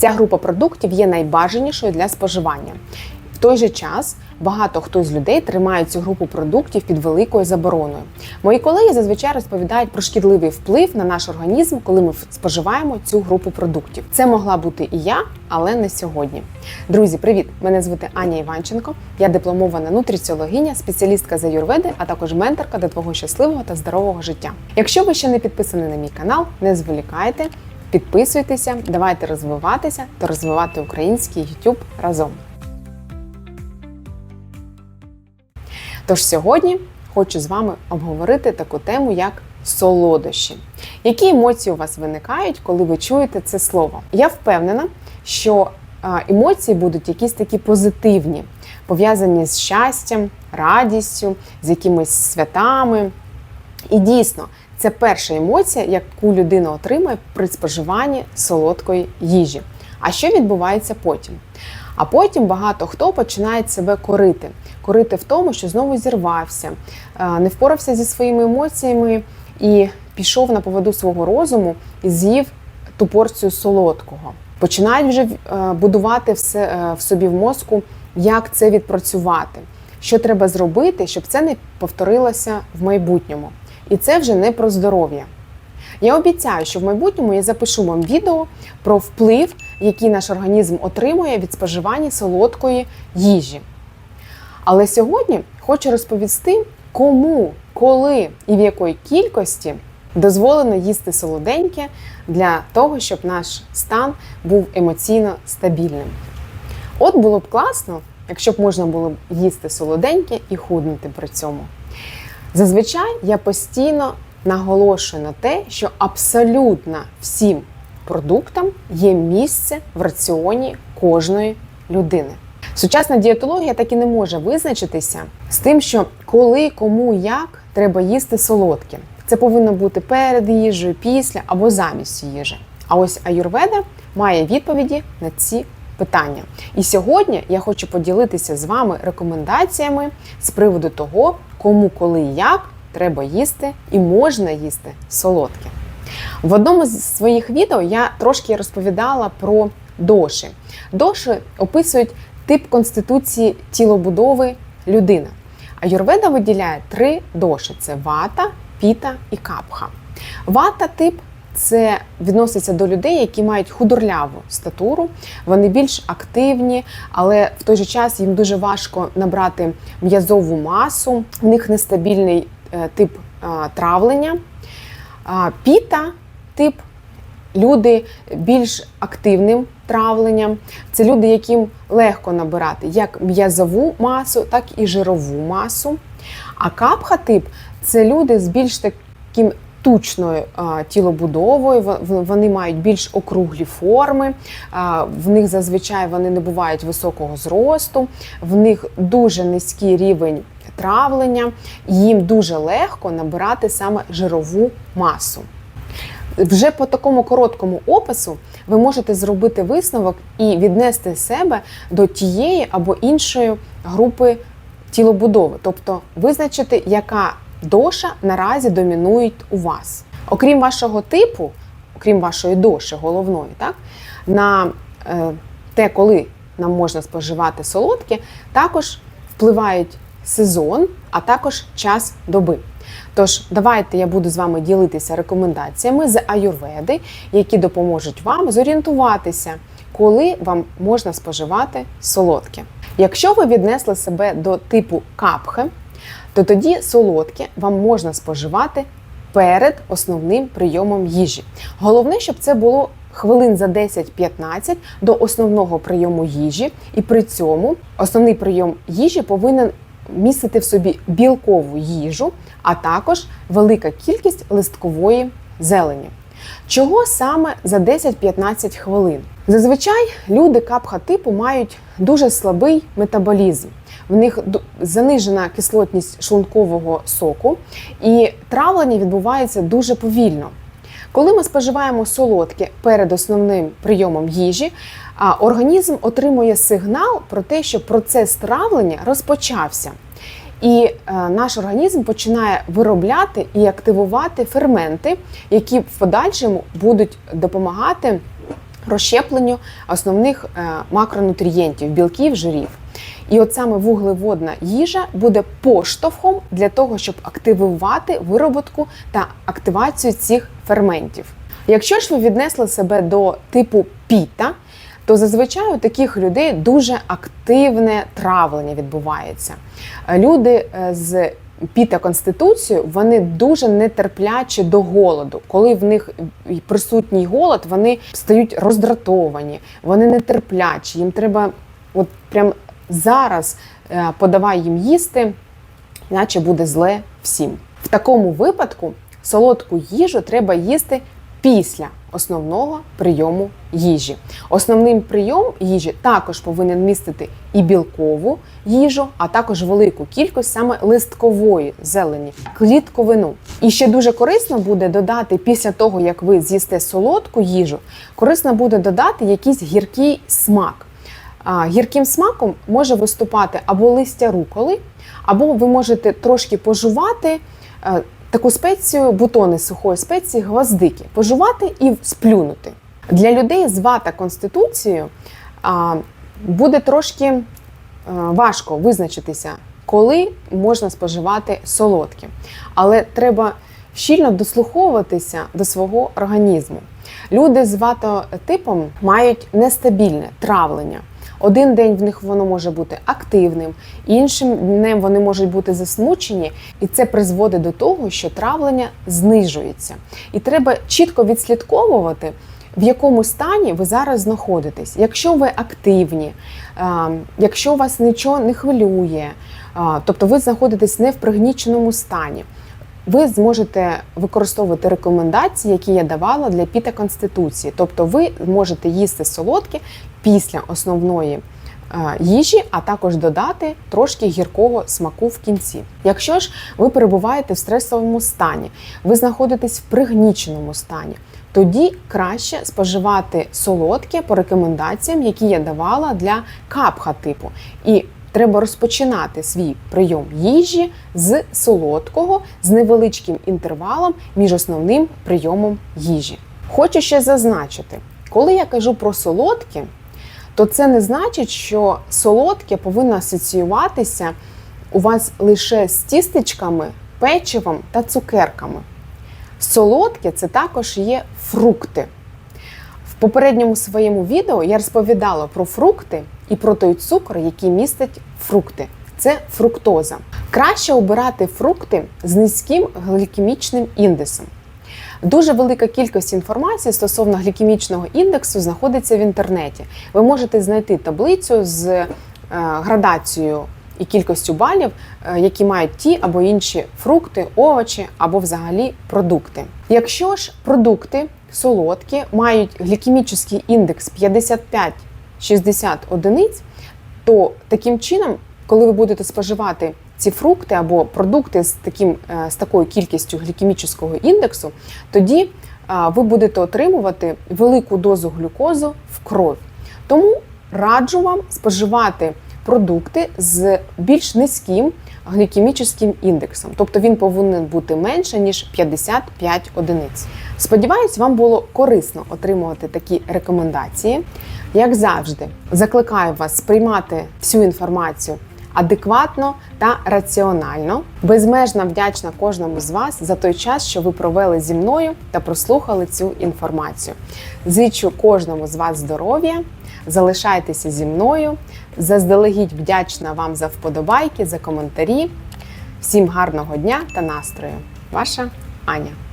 Ця група продуктів є найбажанішою для споживання. В той же час багато хто з людей тримає цю групу продуктів під великою забороною. Мої колеги зазвичай розповідають про шкідливий вплив на наш організм, коли ми споживаємо цю групу продуктів. Це могла бути і я, але не сьогодні. Друзі, привіт! Мене звати Аня Іванченко. Я дипломована нутриціологиня, спеціалістка з аюрведи, а також менторка до твого щасливого та здорового життя. Якщо ви ще не підписані на мій канал, не зволікайте. Підписуйтеся, давайте розвиватися та розвивати український YouTube разом. Тож сьогодні хочу з вами обговорити таку тему, як солодощі. Які емоції у вас виникають, коли ви чуєте це слово? Я впевнена, що емоції будуть якісь такі позитивні, пов'язані з щастям, радістю, з якимись святами. І дійсно, це перша емоція, яку людина отримує при споживанні солодкої їжі. А що відбувається потім? А потім багато хто починає себе корити. Корити в тому, що знову зірвався, не впорався зі своїми емоціями і пішов на поводу свого розуму і з'їв ту порцію солодкого. Починають вже будувати все в собі в мозку, як це відпрацювати, що треба зробити, щоб це не повторилося в майбутньому. І це вже не про здоров'я. Я обіцяю, що в майбутньому я запишу вам відео про вплив, який наш організм отримує від споживання солодкої їжі. Але сьогодні хочу розповісти, кому, коли і в якої кількості дозволено їсти солоденьке для того, щоб наш стан був емоційно стабільним. От було б класно, якщо б можна було б їсти солоденьке і худнути при цьому. Зазвичай я постійно наголошую на те, що абсолютно всім продуктам є місце в раціоні кожної людини. Сучасна дієтологія так і не може визначитися з тим, що коли, кому, як треба їсти солодке. Це повинно бути перед їжею, після або замість їжі. А ось аюрведа має відповіді на ці питання. І сьогодні я хочу поділитися з вами рекомендаціями з приводу того, кому, коли і як треба їсти і можна їсти солодке. В одному з своїх відео я трошки розповідала про доші. Доші описують тип конституції тілобудови людини. А Юрведа виділяє три доші: це вата, піта і капха. Вата тип це відноситься до людей, які мають худорляву статуру, вони більш активні, але в той же час їм дуже важко набрати м'язову масу, в них нестабільний тип травлення. Піта тип люди більш активним травленням. Це люди, яким легко набирати як м'язову масу, так і жирову масу. А капха тип це люди з більш таким тучною тілобудовою, вони мають більш округлі форми, в них зазвичай вони не бувають високого зросту, в них дуже низький рівень травлення, їм дуже легко набирати саме жирову масу. Вже по такому короткому опису ви можете зробити висновок і віднести себе до тієї або іншої групи тілобудови, тобто визначити, яка доша наразі домінує у вас. Окрім вашого типу, окрім вашої доші головної, так, на е, те, коли нам можна споживати солодке, також впливають сезон, а також час доби. Тож, давайте я буду з вами ділитися рекомендаціями з аюрведи, які допоможуть вам зорієнтуватися, коли вам можна споживати солодке. Якщо ви віднесли себе до типу капхи, то тоді солодке вам можна споживати перед основним прийомом їжі. Головне, щоб це було хвилин за 10-15 до основного прийому їжі, і при цьому основний прийом їжі повинен містити в собі білкову їжу, а також велика кількість листкової зелені. Чого саме за 10-15 хвилин? Зазвичай люди капха типу мають дуже слабий метаболізм. В них занижена кислотність шлункового соку, і травлення відбувається дуже повільно. Коли ми споживаємо солодке перед основним прийомом їжі, організм отримує сигнал про те, що процес травлення розпочався. І е, наш організм починає виробляти і активувати ферменти, які в подальшому будуть допомагати розщепленню основних е, макронутрієнтів, білків, жирів. І от саме вуглеводна їжа буде поштовхом для того, щоб активувати вироботку та активацію цих ферментів. Якщо ж ви віднесли себе до типу піта, то зазвичай у таких людей дуже активне травлення відбувається. Люди е, з піта конституцією вони дуже нетерплячі до голоду. Коли в них присутній голод, вони стають роздратовані, вони нетерплячі. Їм треба, от прям зараз е, подавай їм їсти, іначе буде зле всім. В такому випадку солодку їжу треба їсти після основного прийому їжі. Основним прийом їжі також повинен містити і білкову їжу, а також велику кількість саме листкової зелені, клітковину. І ще дуже корисно буде додати після того, як ви з'їсте солодку їжу, корисно буде додати якийсь гіркий смак. Гірким смаком може виступати або листя руколи, або ви можете трошки пожувати е, таку спецію, бутони сухої спеції, гвоздики, пожувати і сплюнути. Для людей з вата конституцією буде трошки е, важко визначитися, коли можна споживати солодке. Але треба щільно дослуховуватися до свого організму. Люди з ватотипом мають нестабільне травлення. Один день в них воно може бути активним, іншим днем вони можуть бути засмучені, і це призводить до того, що травлення знижується. І треба чітко відслідковувати, в якому стані ви зараз знаходитесь. Якщо ви активні, якщо вас нічого не хвилює, тобто ви знаходитесь не в пригніченому стані. Ви зможете використовувати рекомендації, які я давала для піта конституції. Тобто, ви можете їсти солодке після основної їжі, а також додати трошки гіркого смаку в кінці. Якщо ж ви перебуваєте в стресовому стані, ви знаходитесь в пригніченому стані. Тоді краще споживати солодке по рекомендаціям, які я давала для капха типу. І треба розпочинати свій прийом їжі з солодкого з невеличким інтервалом між основним прийомом їжі. Хочу ще зазначити, коли я кажу про солодке, то це не значить, що солодке повинно асоціюватися у вас лише з тістечками, печивом та цукерками. Солодке це також є фрукти. В попередньому своєму відео я розповідала про фрукти і про той цукор, який містить фрукти. Це фруктоза. Краще обирати фрукти з низьким глікемічним індексом. Дуже велика кількість інформації стосовно глікемічного індексу знаходиться в інтернеті. Ви можете знайти таблицю з е, градацією і кількістю балів, е, які мають ті або інші фрукти, овочі або взагалі продукти. Якщо ж продукти солодкі мають глікемічний індекс 55-60 одиниць, то таким чином, коли ви будете споживати ці фрукти або продукти з таким е, з такою кількістю глікемічного індексу, тоді ви будете отримувати велику дозу глюкозу в кров. Тому раджу вам споживати продукти з більш низьким глікемічним індексом, тобто він повинен бути менше ніж 55 одиниць. Сподіваюсь, вам було корисно отримувати такі рекомендації. Як завжди, закликаю вас сприймати всю інформацію адекватно та раціонально. Безмежно вдячна кожному з вас за той час, що ви провели зі мною та прослухали цю інформацію. Зичу кожному з вас здоров'я, залишайтеся зі мною. Заздалегідь вдячна вам за вподобайки, за коментарі. Всім гарного дня та настрою! Ваша Аня.